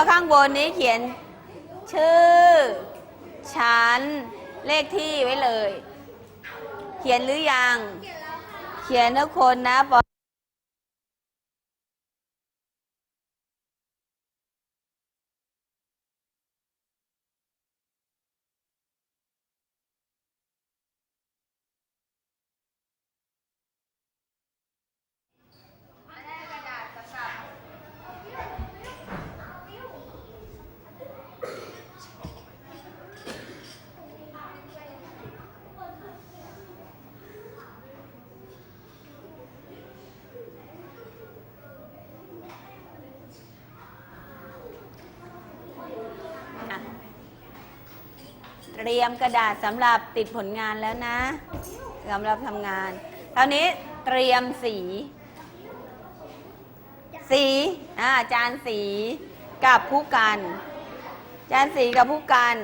แล้วข้างบนนี้เขียนชื่อ ชั้น เลขที่ไว้เลย เขียนหรือยัง เขียนทุกคนนะ เตรียมกระดาษสำหรับติดผลงานแล้วนะสำหรับทำงานคราวนี้เตรียมสี สีอ่าจานสีกับผู้กัน จานสีกับผู้กัน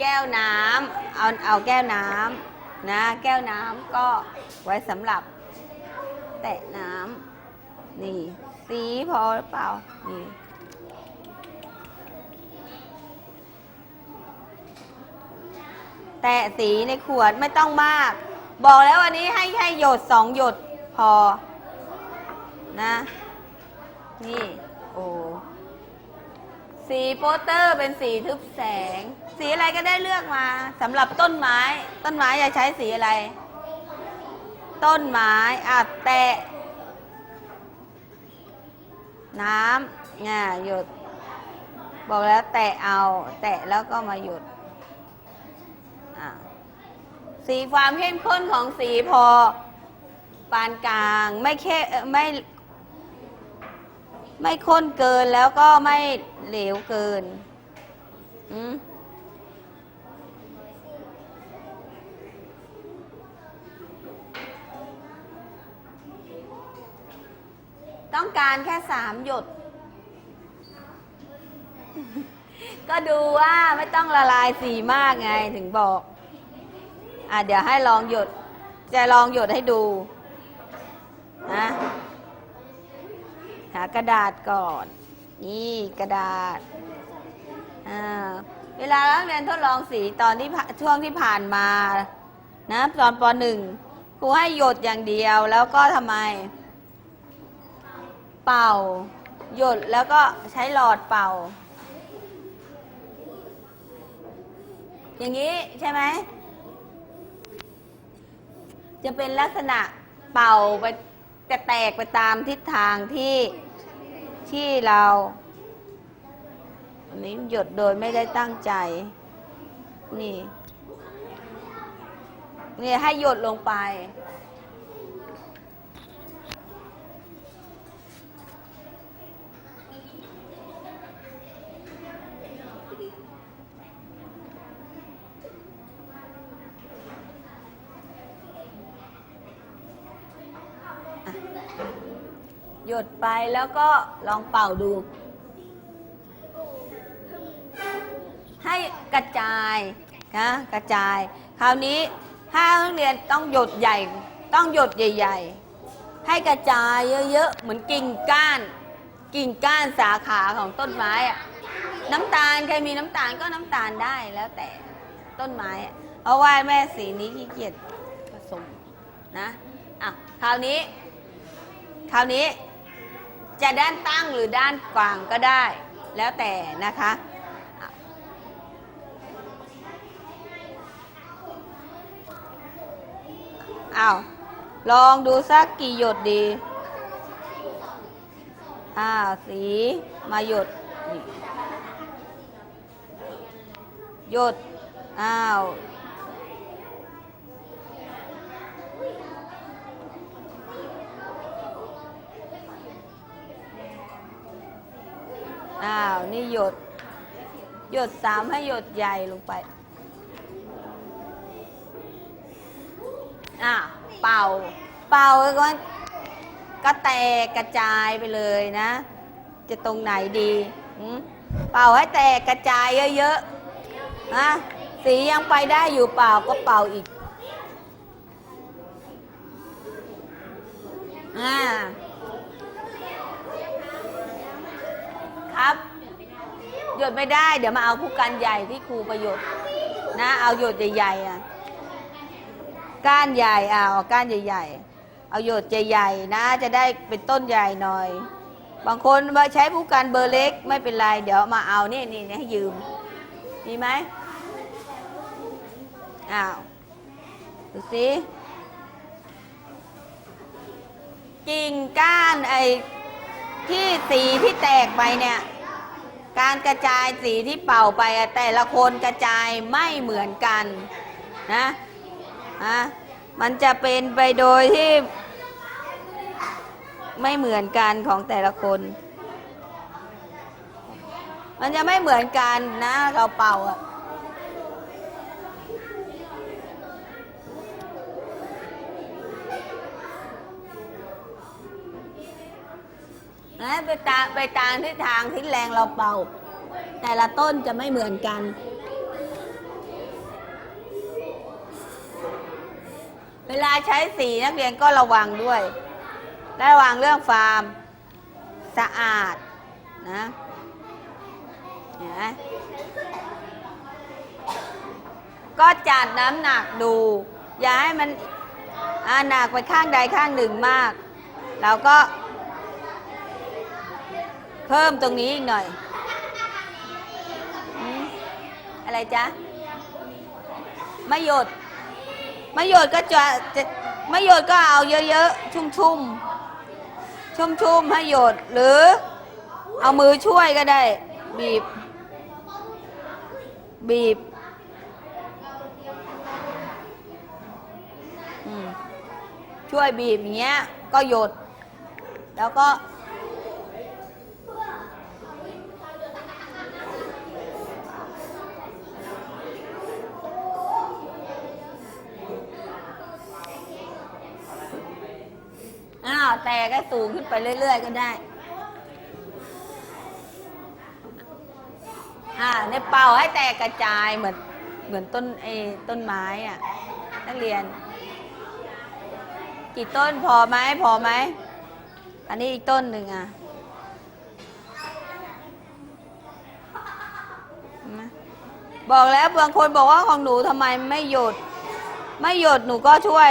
แก้วน้ำเอาเอาแก้วน้ำนะแก้วน้ำก็ไว้สำหรับแตะน้ำนี่ สีพอหรือเปล่านี่ แตะสีในขวดไม่ต้องมาก บอกแล้ววันนี้ให้ให้หยดสองหยดพอ นะ นี่ โอ้สีโปสเตอร์เป็นสีทึบแสง สีอะไรก็ได้เลือกมาสำหรับต้นไม้ ต้นไม้จะใช้สีอะไร ต้นไม้อะแตะ น้ำง่าหยด บอกแล้วแตะเอา แตะแล้วก็มาหยด สีความเข้มข้นของสีพอ ปานกลางไม่เข้ไม่ ไม่ข้นเกินแล้วก็ไม่เหลวเกินอืมต้องการแค่สามหยด ก็ดูว่าไม่ต้องละลายสีมากไงถึงบอก อะเดี๋ยวให้ลองหยดจะลองหยดให้ดูนะหากระดาษก่อน นี่กระดาษอ่าเวลานักเรียนทดลองสีตอนที่ผช่วงที่ผ่านมานะตอนปหนึ่งครูให้หยดอย่างเดียวแล้วก็ทำไม เป่า หยดแล้วก็ใช้หลอดเป่า อย่างนี้ใช่ไหม จะเป็นลักษณะเป่าไปจะแตกไปตามทิศทางที่ที่เราอันนี้หยดโดยไม่ได้ตั้งใจ นี่นี่ให้หยดลงไป หยดไปแล้วก็ลองเป่าดู ให้กระจายนะกระจาย คราวนี้ถ้านักเรียนต้องหยดใหญ่ ต้องหยดใหญ่ ๆ ให้กระจายเยอะๆเหมือนกิ่งก้าน กิ่งก้านสาขาของต้นไม้อะน้ำตาลใครมีน้ำตาลก็น้ำตาลได้แล้วแต่ต้นไม้อะเพราะว่าแม่สีนี้ขี้เกียจผสมนะอะคราวนี้ คราวนี้ จะด้านตั้งหรือด้านกวางก็ได้ แล้วแต่นะคะอ้าวลองดูสักกี่หยดดี อ้าว สีมาหยด หยด อ้าว อ้าว นี่หยด หยดสามให้หยดใหญ่ลงไป อะ เป่า เป่าก็ ก็แตกกระจายไปเลยนะ จะตรงไหนดีหืมเป่าให้แตกกระจายเยอะๆนะสียังไปได้อยู่เป่าก็เป่าอีก อ่า ครับ หยดไม่ได้ เดี๋ยวมาเอาผู้กันใหญ่ที่ครูประโยชน์นะ เอาหยดใหญ่ๆอะ ก้านใหญ่อะเอาก้านใหญ่ ๆ เอาหยดใหญ่ๆนะ จะได้เป็นต้นใหญ่หน่อย บางคนมาใช้ผู้กันเบอร์เล็กไม่เป็นไรเดี๋ยวมาเอานี่นี่นี่ให้ยืม มีไหมอ้าวดูสิกิ่งก้านไอ ที่สีที่แตกไปเนี่ย การกระจายสีที่เป่าไปอะแต่ละคนกระจายไม่เหมือนกันนะอะมันจะเป็นไปโดยที่ไม่เหมือนกันของแต่ละคน มันจะไม่เหมือนกันนะเราเป่าอะ นะไปตามไปตามทิศทางทิศแรงเราเป่า แต่ละต้นจะไม่เหมือนกัน เวลาใช้สีนักเรียนก็ระวังด้วยและระวังเรื่องฟาร์มสะอาดนะเห็นไหมก็จัดน้ำหนักดู อย่าให้มันอ่าหนักไปข้างใดข้างหนึ่งมากเราก็ เพิ่มตรงนี้อีกหน่อยอะไรจ๊ะไม่หยดไม่หยดก็จะจะไม่หยดก็เอาเยอะๆชุ่มๆชุ่มๆให้หยดหรือ เอามือช่วยก็ได้ บีบ บีบช่วยบีบอย่างเงี้ยก็หยด แล้วก็ อ้าวแต่ก็สูงขึ้นไปเรื่อย ๆ ก็ได้อ่าในเป่าให้แตกกระจายเหมือนเหมือนต้นเอต้นไม้อะนักเรียน กี่ต้นพอไหมพอไหมอันนี้อีกต้นหนึ่งอะบอกแล้วบางคนบอกว่าของหนูทำไมไม่หยด ไม่หยดหนูก็ช่วย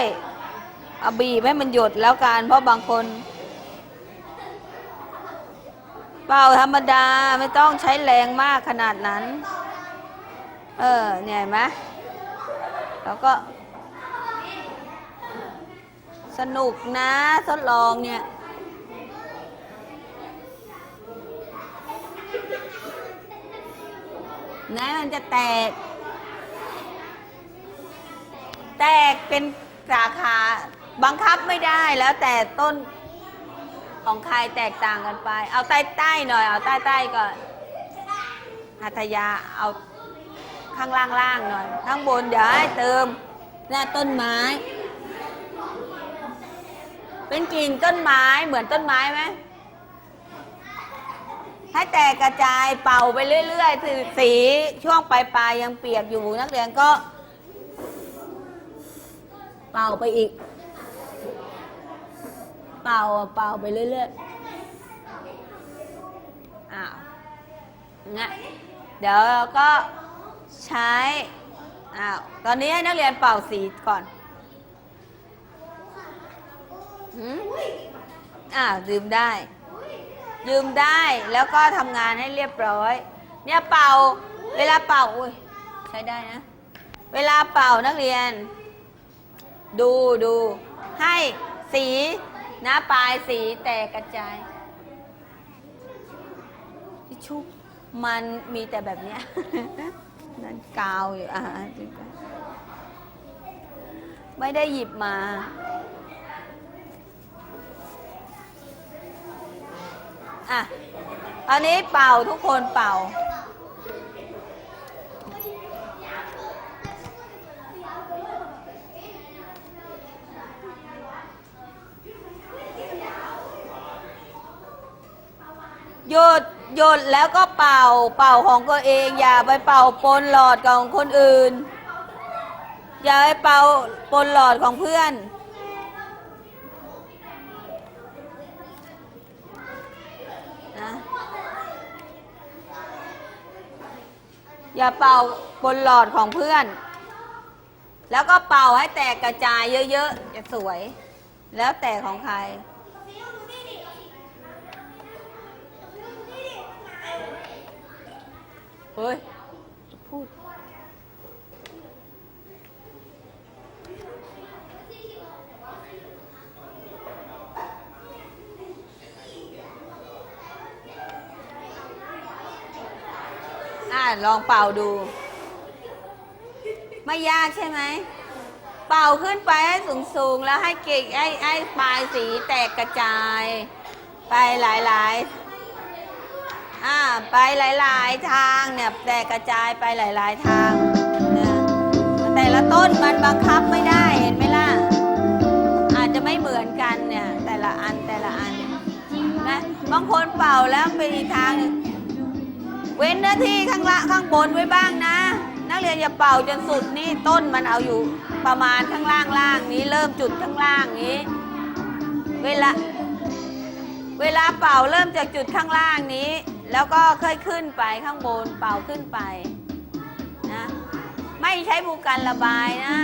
เอาบีบให้มันหยดแล้วกันเพราะบางคน เป่าธรรมดาไม่ต้องใช้แรงมากขนาดนั้น เออเนี่ยเห็นไหมแล้วก็ สนุกนะทดลองเนี่ยนะมันจะแตก แตกเป็นสาขา บังคับไม่ได้แล้วแต่ต้นของใครแตกต่างกันไป เอาใต้ใต้หน่อย เอาใต้ใต้ก่อนหัตยาเอาข้างล่างล่างหน่อย ข้างบนเดี๋ยวให้เติมหน้าต้นไม้ เป็นกิ่งต้นไม้เหมือนต้นไม้ไหมให้แตกกระจายเป่าไปเรื่อยๆสีสีช่วงปลายๆยังเปียกอยู่นักเรียนก็ เป่าไปอีก เป่าเป่าไปเรื่อยๆอ้าวงั้นเดี๋ยวเราก็ใช้อ้าวตอนนี้ให้นักเรียนเป่าสีก่อนหืมอ้าวดื่มได้ ยืมได้แล้วก็ทำงานให้เรียบร้อย เนี่ยเป่าเวลาเป่าอุ้ยใช้ได้นะ เวลาเป่านักเรียน ดูดูให้สี นะปลายสีแตกกระจายทิชชุบมันมีแต่แบบเนี้ยนั่นกาวอยู่อะไม่ได้หยิบมาอะตอนนี้เป่าทุกคนเป่า หยุดหยุดแล้วก็เป่าเป่าของตัวเองอย่าไปเป่าปนหลอดของคนอื่น อย่าไปเป่าปนหลอดของเพื่อน อย่าเป่าปนหลอดของเพื่อน แล้วก็เป่าให้แตกกระจายเยอะๆจะสวย แล้วแต่ของใคร เฮ้ย พูด อ่าลองเป่าดู ไม่ยากใช่ไหม เป่าขึ้นไปให้สูงๆ แล้วให้เก่งให้ให้ปลายสีแตกกระจาย ไปหลายๆ ไปหลายๆ ทางเนี่ยแตกกระจายไปหลาย ๆ ทางเนี่ยแต่ละต้นมันบังคับไม่ได้เห็นไหมล่ะ อาจจะไม่เหมือนกันเนี่ยแต่ละอันแต่ละอันนะบางคนเป่าแล้วไปอีกทางหนึ่งเว้นหน้าที่ข้างละข้างบนไว้บ้างนะ นักเรียนอย่าเป่าจนสุดนี่ต้นมันเอาอยู่ประมาณข้างล่างล่างนี้ เริ่มจุดข้างล่างนี้ เวลาเวลาเป่าเริ่มจากจุดข้างล่างนี้ แล้วก็ค่อยขึ้นไปข้างบนเป่าขึ้นไปนะไม่ใช้บูกันระบายนะ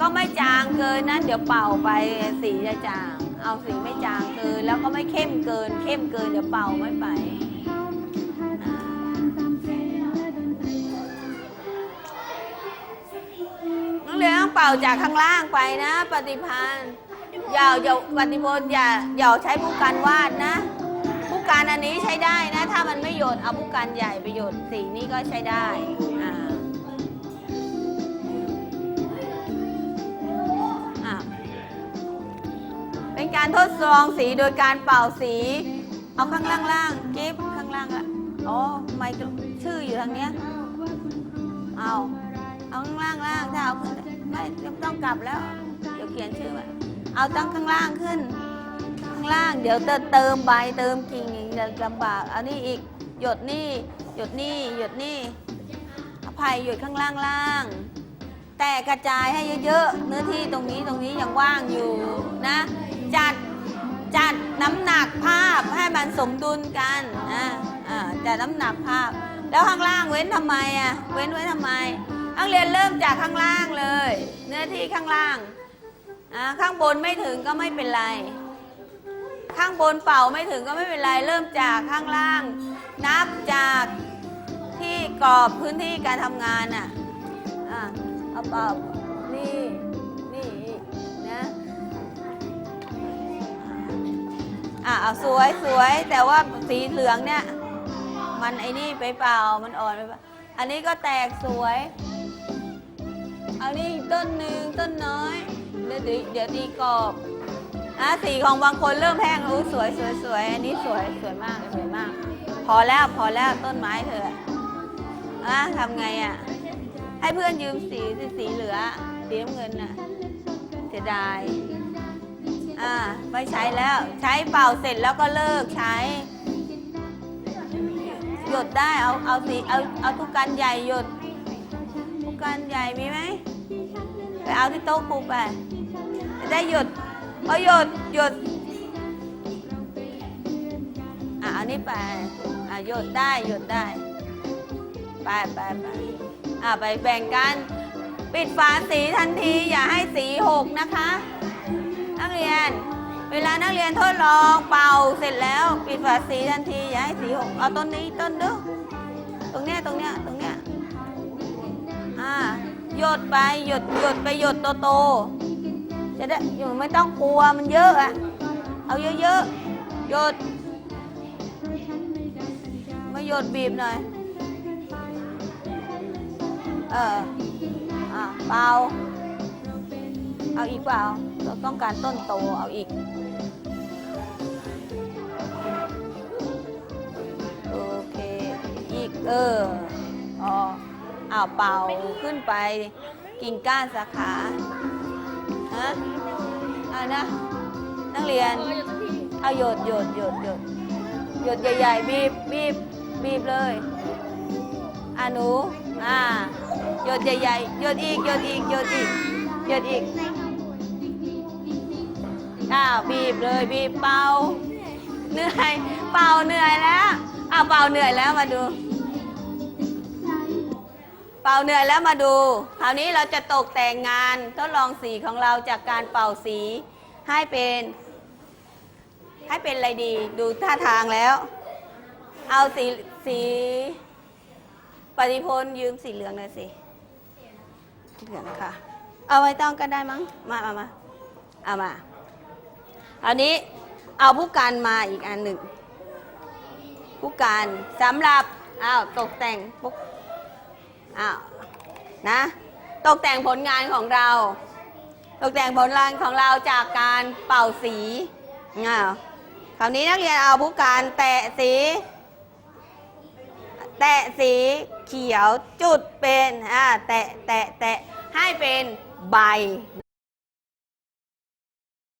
ก็ไม่จางเกินนะเดี๋ยวเป่าไปสีจะจาง เอาสีไม่จางเกิน แล้วก็ไม่เข้มเกิน เข้มเกินเดี๋ยวเป่าไม่ไปอ่านักเรียนต้องเป่าจากข้างล่างไปนะ ปฏิพันธ์ อย่าอย่าปฏิพลอย่าอย่าใช้ผู้การวาดนะ ผู้การอันนี้ใช้ได้นะ ถ้ามันไม่หยดเอาผู้การใหญ่ไปหยดสีนี้ก็ใช้ได้อ่าอ่าเป็นการทดลองสีโดยการเป่าสี เอาข้างล่างล่างกิฟข้างล่างละอ๋อไม่ชื่ออยู่ทางเนี้ยเอาเอาข้างล่างล่างถ้าเอาขึ้นไม่ต้องกลับแล้ว เดี๋ยวเขียนชื่อไว้ เอาตั้งข้างล่างขึ้น ข้างล่างเดี๋ยวเติมเติมใบเติมกิ่งอีกเดี๋ยวลำบากเอานี่อีกหยดนี่หยดนี่หยดนี่อภัยหยดข้างล่างล่าง แต่กระจายให้เยอะๆเนื้อที่ตรงนี้ตรงนี้ยังว่างอยู่นะ จัดจัดน้ำหนักภาพให้มันสมดุลกันนะอ่าจัดน้ำหนักภาพ แล้วข้างล่างเว้นทำไมอะเว้นไว้ทำไมนักเรียนเริ่มจากข้างล่างเลย เนื้อที่ข้างล่าง ข้างบนไม่ถึงก็ไม่เป็นไร ข้างบนเป่าไม่ถึงก็ไม่เป็นไร เริ่มจากข้างล่าง นับจากที่กรอบพื้นที่การทำงานอะอะเอาเป่านี่นี่นะอะเอาสวยสวยแต่ว่าสีเหลืองเนี่ย มันไอ้นี่ไปเป่ามันอ่อนไปป่าอันนี้ก็แตกสวย เอานี่ต้นหนึ่งต้นน้อย ดี๋ยวดีเดี๋ยวดีกรอบอะสีของบางคนเริ่มแห้งรู้สวยสวยสวยอันนี้สวยสวยมากสวยมาก พอแล้วพอแล้วต้นไม้เธออะทำไงอะให้เพื่อนยืมสีสิสีเหลือสีน้ำเงินน่ะเสียดายอ่าไม่ใช้แล้วใช้เป่าเสร็จแล้วก็เลิกใช้ หยดได้เอาเอาสีเอาเอาทุกกันใหญ่หยดทุกกันใหญ่มีไหมไปเอาที่โต๊ะครูไป จะได้หยดพอาหยดหยดอะอานี่ไปอะหยดได้หยดได้ ไปไปไปอะไปแบ่งกันปิดฝาสีทันที อย่าให้สีหกนะคะ นักเรียน เวลานักเรียนทดลองเป่าเสร็จแล้ว ปิดฝาสีทันที อย่าให้สีหกเอาต้นนี้ต้นดูตรงเนี้ยตรงเนี้ยตรงเนี้ยอ่าหยดไปหยดหยดไปหยดโตโต จะได้อยู่ไม่ต้องกลัวมันเยอะอะเอาเยอะๆหยดไมาหยดบีบหน่อย เอออะเปล่าเอาอีกเปล่าเราต้องการต้นโตเอาอีกโอเคอีกเอออ๋ออ้าเป่าขึ้นไปกิ่งก้านสาขา ฮะอะไรนะ นักเรียน เอาโยดโยดโยดโยดโยดใหญ่ๆ บีบบีบบีบเลย อะหนู อ่าโยดใหญ่ๆโยดอีกโยดอีกโยดอีกโยดอีกอ้าวบีบเลยบีบเป่าเหนื่อยเป่าเหนื่อยแล้วอะเป่าเหนื่อยแล้วมาดู เป่าเหนื่อยแล้วมาดู คราวนี้เราจะตกแต่งงานทดลองสีของเราจากการเป่าสี ให้เป็น ให้เป็นอะไรดี ดูท่าทางแล้ว เอาสีสีปฏิพลยืมสีเหลืองหน่อยสิเหลืองค่ะ เอาไว้ต้องก็ได้มั้ง มามามาเอามาอันนี้เอาผู้การมาอีกอันหนึ่งผู้การสำหรับอ้าวตกแต่งปุ๊บ อ้าวนะตกแต่งผลงานของเรา ตกแต่งผลงานของเราจากการเป่าสีอ้าวคราวนี้นักเรียนเอาผู้การแตะสี แตะสีเขียวจุดเป็นอ่าแตะแตะแตะให้เป็นใบ